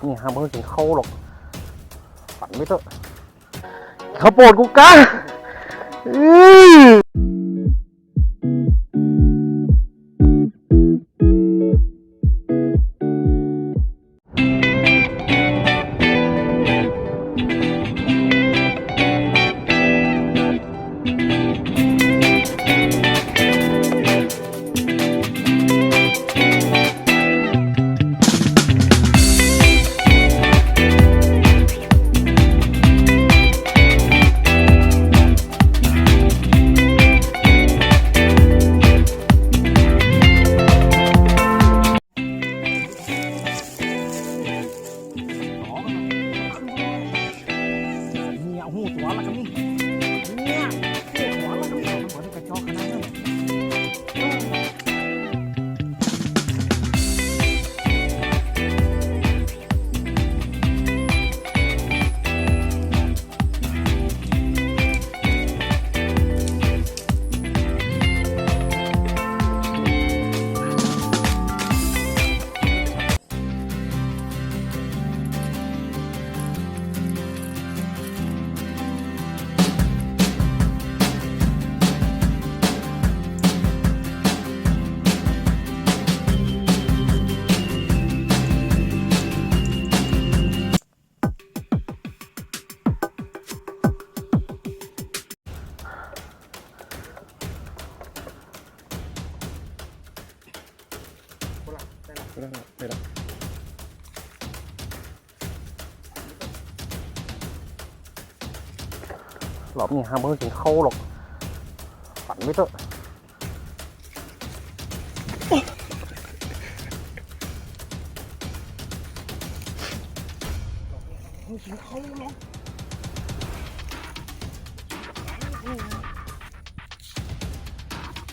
อบนี้ห้ามเพิ่งถึงเข้าหรอกฝันไม่เถอะเขาวโปรดกูกะอื้ย รอบนี้ห้ามเพิ่งถึงเข้าหรอกฝันไม่เถอะหูสิงเขาเนาะ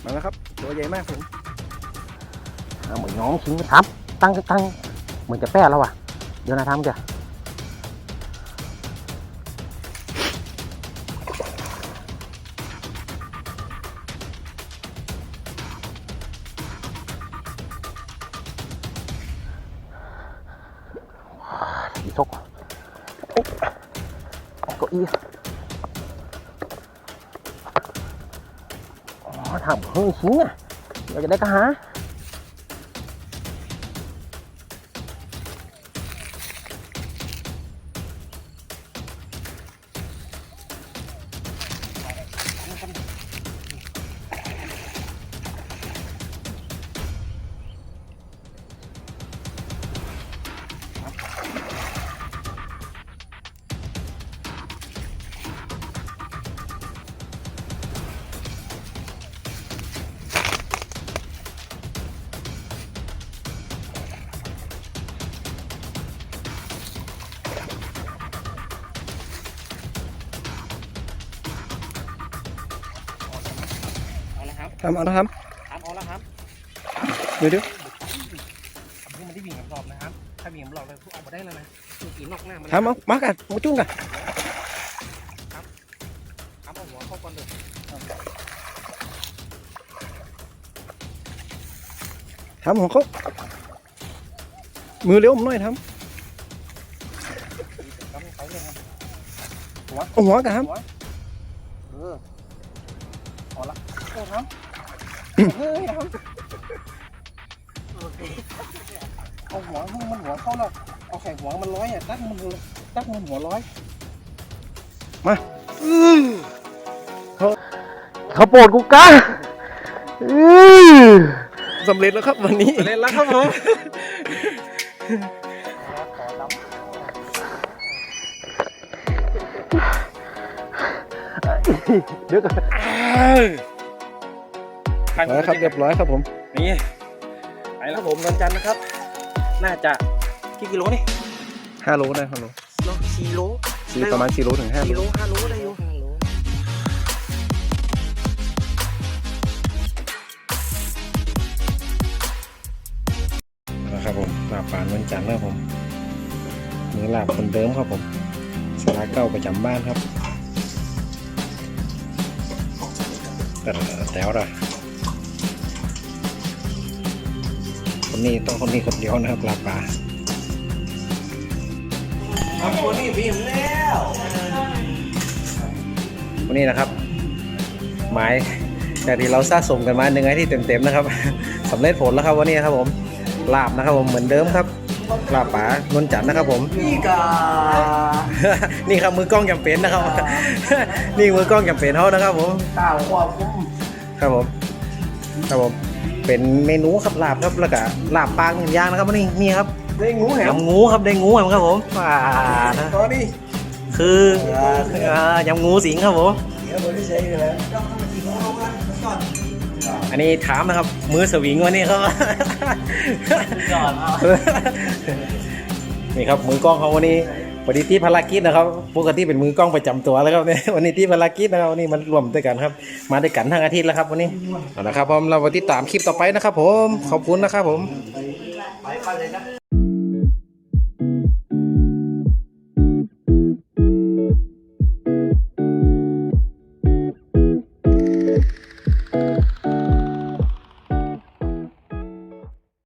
มาแล้วครับ ตัวใหญ่มากผมอ่า เหมือนน้องชิงทำตั้งตั้งเหมือนจะแป้แล้วว่ะ เดี๋ยวนะทำจ้ะอีซกโอ๊ะเอาเก้าอี้อ๋อทำเพิ่งชิงอะเราจะได้ก็หาาละครับทำเอาแล้วครับทำเอาละครับเดี๋ยวเดี๋ยวทำให้มันได้วิ่งกับรอบนะครับ ถ้าวิ่งกับรอบเลยทุกเอามาได้แล้วนะทุกอีนอกหน้ามันทำเอามากันมาจุ้งกันทำเอาหัวเข้าก่อนเลยทำของเขามือเลี้ยวผมหน่อยททำให้เขาเลยครับำเอาหัวกันครับเออพอละโอ้ครับ เฮ้ยครับเอาหัวมันมันหัวเข้าแล้วเอาไข่หัวมันร้อยอะตั้งมันตั้งมันหัวร้อยเขาวโปรดกูกะอื้อสำเร็จแล้วครับวันนี้เล่นแล้วครับผมเดี๋ยวก่อน มาแล้วครับเรียบร้อยครับผมนี่ไปแล้วผมวันจันทร์นะครับ น่าจะกี่กิโลนี่ห้าโลได้ห้าโลเนาะสี่โลสี่ประมาณสี่โลถึงห้าสี่โลโลห้าโลได้อยู่ห้าโลนะครับผมลาบปานวันจันทร์นะครับผมมือลาบคนเดิมครับผมสาราเก้าประจำบ้านครับแต่แถวละ คนนี้ต้องคนนี้คนเดียวนะครับลาบปลาำคนนี้พิมพ์แล้ววันนี้นะครับ หมายจากที่เราสะสมกันมาหนึ่งไอ้ที่เต็มๆนะครับสำเร็จผลแล้วครับวันนี้ครับผมลาบนะครับผมเหมือนเดิมครับลาบป๋านนจันทร์นะครับผมนี่กานี่ครับมือกล้องจำเป็นนะครับ นี่มือกล้องจำเป็นเขานะครับผมตาความคุ้มครับผมครับผม เป็นเมนูครับลาบครับแล้วก็ลาบปลาหนึ่งอย่างนะครับวันนี้นี่ครับได้งูแหมยำงูครับได้งูครับผมป่านะตอนนี้คืออ่ายำงูสิงครับผมเดี๋ยวผมจะใช้กันแล้วอันนี้ถามนะครับ มือสวิงวันนี้ครับก่อนเอานี่ครับมือกล้องเขาวันนี้ วันนี้ที่ภารกิจนะครับ ปกติเป็นมือกล้องประจำตัวแล้วครับเนี่ยวันนี้ที่ภารกิจนะครับวันนี้มันรวมด้วยกันครับ มาด้วยกันทั้งอาทิตย์แล้วครับวันนี้นะครับผมเราไปติดตามคลิปต่อไปนะครับ ผมขอบคุณนะครับผมไปไปเลยนะ